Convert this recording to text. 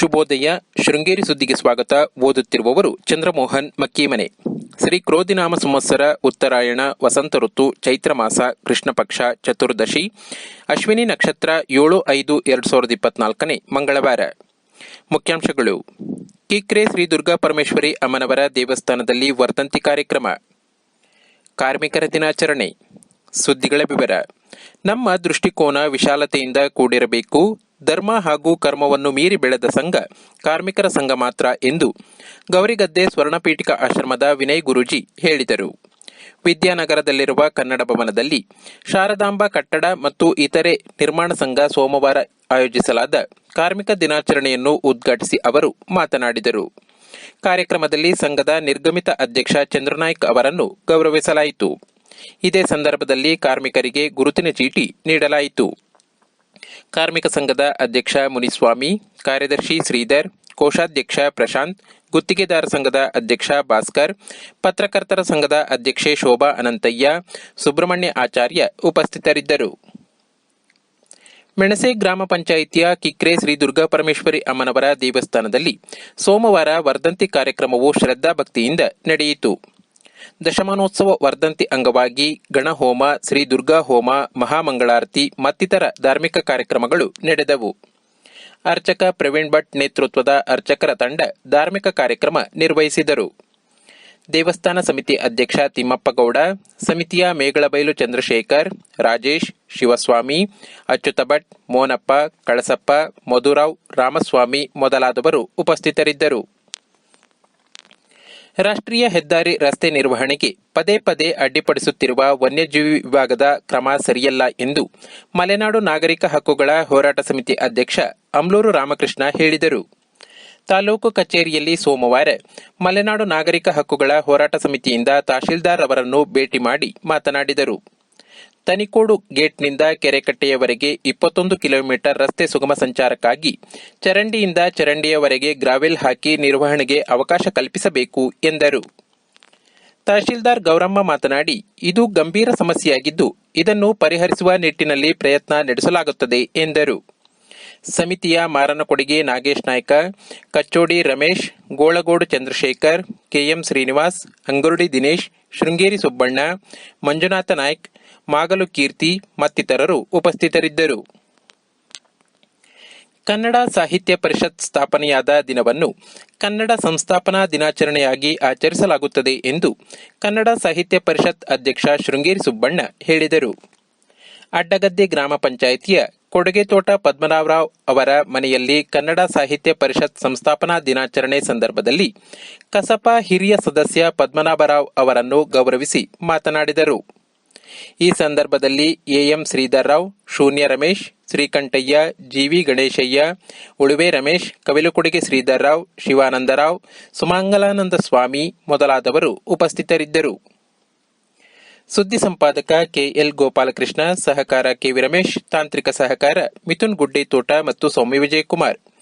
ಶುಭೋದಯ. ಶೃಂಗೇರಿ ಸುದ್ದಿಗೆ ಸ್ವಾಗತ. ಓದುತ್ತಿರುವವರು ಚಂದ್ರಮೋಹನ್ ಮಕ್ಕೀಮನೆ. ಶ್ರೀ ಕ್ರೋಧಿನಾಮ ಸಂವತ್ಸರ, ಉತ್ತರಾಯಣ, ವಸಂತ ಋತು, ಚೈತ್ರ ಮಾಸ, ಕೃಷ್ಣ ಪಕ್ಷ, ಚತುರ್ದಶಿ, ಅಶ್ವಿನಿ ನಕ್ಷತ್ರ ಏಳು ಐದು ಎರಡು ಸಾವಿರದ ಇಪ್ಪತ್ನಾಲ್ಕನೇ ಮಂಗಳವಾರ. ಮುಖ್ಯಾಂಶಗಳು. ಕಿಕ್ರೆ ಶ್ರೀ ದುರ್ಗಾ ಪರಮೇಶ್ವರಿ ಅಮ್ಮನವರ ದೇವಸ್ಥಾನದಲ್ಲಿ ವರ್ಧಂತಿ ಕಾರ್ಯಕ್ರಮ. ಕಾರ್ಮಿಕರ ದಿನಾಚರಣೆ. ಸುದ್ದಿಗಳ ವಿವರ. ನಮ್ಮ ದೃಷ್ಟಿಕೋನ ವಿಶಾಲತೆಯಿಂದ ಕೂಡಿರಬೇಕು. ಧರ್ಮ ಹಾಗೂ ಕರ್ಮವನ್ನು ಮೀರಿ ಬೆಳೆದ ಸಂಘ ಕಾರ್ಮಿಕರ ಸಂಘ ಮಾತ್ರ ಎಂದು ಗೌರಿಗದ್ದೆ ಸ್ವರ್ಣಪೀಠಿಕ ಆಶ್ರಮದ ವಿನಯ್ ಗುರೂಜಿ ಹೇಳಿದರು. ವಿದ್ಯಾನಗರದಲ್ಲಿರುವ ಕನ್ನಡ ಭವನದಲ್ಲಿ ಶಾರದಾಂಬಾ ಕಟ್ಟಡ ಮತ್ತು ಇತರೆ ನಿರ್ಮಾಣ ಸಂಘ ಸೋಮವಾರ ಆಯೋಜಿಸಲಾದ ಕಾರ್ಮಿಕ ದಿನಾಚರಣೆಯನ್ನು ಉದ್ಘಾಟಿಸಿ ಅವರು ಮಾತನಾಡಿದರು. ಕಾರ್ಯಕ್ರಮದಲ್ಲಿ ಸಂಘದ ನಿರ್ಗಮಿತ ಅಧ್ಯಕ್ಷ ಚಂದ್ರನಾಯ್ಕ್ ಅವರನ್ನು ಗೌರವಿಸಲಾಯಿತು. ಇದೇ ಸಂದರ್ಭದಲ್ಲಿ ಕಾರ್ಮಿಕರಿಗೆ ಗುರುತಿನ ಚೀಟಿ ನೀಡಲಾಯಿತು. ಕಾರ್ಮಿಕ ಸಂಘದ ಅಧ್ಯಕ್ಷ ಮುನಿಸ್ವಾಮಿ, ಕಾರ್ಯದರ್ಶಿ ಶ್ರೀಧರ್, ಕೋಶಾಧ್ಯಕ್ಷ ಪ್ರಶಾಂತ್, ಗುತ್ತಿಗೆದಾರ ಸಂಘದ ಅಧ್ಯಕ್ಷ ಭಾಸ್ಕರ್, ಪತ್ರಕರ್ತರ ಸಂಘದ ಅಧ್ಯಕ್ಷೆ ಶೋಭಾ ಅನಂತಯ್ಯ, ಸುಬ್ರಹ್ಮಣ್ಯ ಆಚಾರ್ಯ ಉಪಸ್ಥಿತರಿದ್ದರು. ಮೆಣಸೆ ಗ್ರಾಮ ಪಂಚಾಯಿತಿಯ ಕಿಕ್ರೆ ಶ್ರೀ ದುರ್ಗಾ ಪರಮೇಶ್ವರಿ ಅಮ್ಮನವರ ದೇವಸ್ಥಾನದಲ್ಲಿ ಸೋಮವಾರ ವರ್ಧಂತಿ ಕಾರ್ಯಕ್ರಮವು ಶ್ರದ್ಧಾಭಕ್ತಿಯಿಂದ ನಡೆಯಿತು. ದಶಮಾನೋತ್ಸವ ವರ್ಧಂತಿ ಅಂಗವಾಗಿ ಗಣಹೋಮ ಶ್ರೀ ದುರ್ಗಾ ಹೋಮ, ಮಹಾಮಂಗಳಾರತಿ ಮತ್ತಿತರ ಧಾರ್ಮಿಕ ಕಾರ್ಯಕ್ರಮಗಳು ನಡೆದವು. ಅರ್ಚಕ ಪ್ರವೀಣ್ ಭಟ್ ನೇತೃತ್ವದ ಅರ್ಚಕರ ತಂಡ ಧಾರ್ಮಿಕ ಕಾರ್ಯಕ್ರಮ ನಿರ್ವಹಿಸಿದರು. ದೇವಸ್ಥಾನ ಸಮಿತಿ ಅಧ್ಯಕ್ಷ ತಿಮ್ಮಪ್ಪಗೌಡ ಸಮಿತಿಯ ಮೇಗಳಬೈಲು ಚಂದ್ರಶೇಖರ್, ರಾಜೇಶ್, ಶಿವಸ್ವಾಮಿ, ಅಚ್ಯುತ ಭಟ್, ಮೋನಪ್ಪ, ಕಳಸಪ್ಪ, ಮಧುರಾವ್, ರಾಮಸ್ವಾಮಿ ಮೊದಲಾದವರು ಉಪಸ್ಥಿತರಿದ್ದರು. ರಾಷ್ಟ್ರೀಯ ಹೆದ್ದಾರಿ ರಸ್ತೆ ನಿರ್ವಹಣೆಗೆ ಪದೇ ಪದೇ ಅಡ್ಡಿಪಡಿಸುತ್ತಿರುವ ವನ್ಯಜೀವಿ ವಿಭಾಗದ ಕ್ರಮ ಸರಿಯಲ್ಲ ಎಂದು ಮಲೆನಾಡು ನಾಗರಿಕ ಹಕ್ಕುಗಳ ಹೋರಾಟ ಸಮಿತಿ ಅಧ್ಯಕ್ಷ ಅಮ್ಲೂರು ರಾಮಕೃಷ್ಣ ಹೇಳಿದರು. ತಾಲೂಕು ಕಚೇರಿಯಲ್ಲಿ ಸೋಮವಾರ ಮಲೆನಾಡು ನಾಗರಿಕ ಹಕ್ಕುಗಳ ಹೋರಾಟ ಸಮಿತಿಯಿಂದ ತಹಶೀಲ್ದಾರ್ ಅವರನ್ನು ಭೇಟಿ ಮಾಡಿ ಮಾತನಾಡಿದರು. ತನಿಕೋಡು ಗೇಟ್ನಿಂದ ಕೆರೆಕಟ್ಟೆಯವರೆಗೆ ಇಪ್ಪತ್ತೊಂದು ಕಿಲೋಮೀಟರ್ ರಸ್ತೆ ಸುಗಮ ಸಂಚಾರಕ್ಕಾಗಿ ಚರಂಡಿಯಿಂದ ಚರಂಡಿಯವರೆಗೆ ಗ್ರಾವೆಲ್ ಹಾಕಿ ನಿರ್ವಹಣೆಗೆ ಅವಕಾಶ ಕಲ್ಪಿಸಬೇಕು ಎಂದರು. ತಹಶೀಲ್ದಾರ್ ಗೌರಮ್ಮ ಮಾತನಾಡಿ, ಇದು ಗಂಭೀರ ಸಮಸ್ಯೆಯಾಗಿದ್ದು ಇದನ್ನು ಪರಿಹರಿಸುವ ನಿಟ್ಟಿನಲ್ಲಿ ಪ್ರಯತ್ನ ನಡೆಸಲಾಗುತ್ತದೆ ಎಂದರು. ಸಮಿತಿಯ ಮಾರನಕೊಡಿಗೆ ನಾಗೇಶ್ ನಾಯ್ಕ, ಕಚ್ಚೋಡಿ ರಮೇಶ್, ಗೋಳಗೋಡು ಚಂದ್ರಶೇಖರ್, ಕೆಎಂ ಶ್ರೀನಿವಾಸ್, ಅಂಗುರುಡಿ ದಿನೇಶ್, ಶೃಂಗೇರಿ ಸುಬ್ಬಣ್ಣ, ಮಂಜುನಾಥ ನಾಯ್ಕ್ ಮಾಗಲು ಕೀರ್ತಿ ಮತ್ತಿತರರು ಉಪಸ್ಥಿತರಿದ್ದರು. ಕನ್ನಡ ಸಾಹಿತ್ಯ ಪರಿಷತ್ ಸ್ಥಾಪನೆಯಾದ ದಿನವನ್ನು ಕನ್ನಡ ಸಂಸ್ಥಾಪನಾ ದಿನಾಚರಣೆಯಾಗಿ ಆಚರಿಸಲಾಗುತ್ತದೆ ಎಂದು ಕನ್ನಡ ಸಾಹಿತ್ಯ ಪರಿಷತ್ ಅಧ್ಯಕ್ಷ ಶೃಂಗೇರಿ ಸುಬ್ಬಣ್ಣ ಹೇಳಿದರು. ಅಡ್ಡಗದ್ದೆ ಗ್ರಾಮ ಪಂಚಾಯಿತಿಯ ಕೊಡುಗೆತೋಟ ಪದ್ಮನಾಭರಾವ್ ಅವರ ಮನೆಯಲ್ಲಿ ಕನ್ನಡ ಸಾಹಿತ್ಯ ಪರಿಷತ್ ಸಂಸ್ಥಾಪನಾ ದಿನಾಚರಣೆ ಸಂದರ್ಭದಲ್ಲಿ ಕಸಪ ಹಿರಿಯ ಸದಸ್ಯ ಪದ್ಮನಾಭರಾವ್ ಅವರನ್ನು ಗೌರವಿಸಿ ಮಾತನಾಡಿದರು. ಈ ಸಂದರ್ಭದಲ್ಲಿ ಎಎಂ ಶ್ರೀಧರ್ರಾವ್ ಶೂನ್ಯ ರಮೇಶ್, ಶ್ರೀಕಂಠಯ್ಯ ಜಿವಿ ಗಣೇಶಯ್ಯ, ಉಳುವೆ ರಮೇಶ್, ಕವಿಲುಕುಡಿಗೆ ಶ್ರೀಧರ್ ರಾವ್ ಶಿವಾನಂದರಾವ್ ಸುಮಂಗಲಾನಂದ ಸ್ವಾಮಿ ಮೊದಲಾದವರು ಉಪಸ್ಥಿತರಿದ್ದರು. ಸುದ್ದಿ ಸಂಪಾದಕ ಕೆಎಲ್ ಗೋಪಾಲಕೃಷ್ಣ, ಸಹಕಾರ ಕೆವಿ ರಮೇಶ್, ತಾಂತ್ರಿಕ ಸಹಕಾರ ಮಿಥುನ್ ಗುಡ್ಡೆ ತೋಟ ಮತ್ತು ಸೌಮ್ಯ ವಿಜಯಕುಮಾರ್.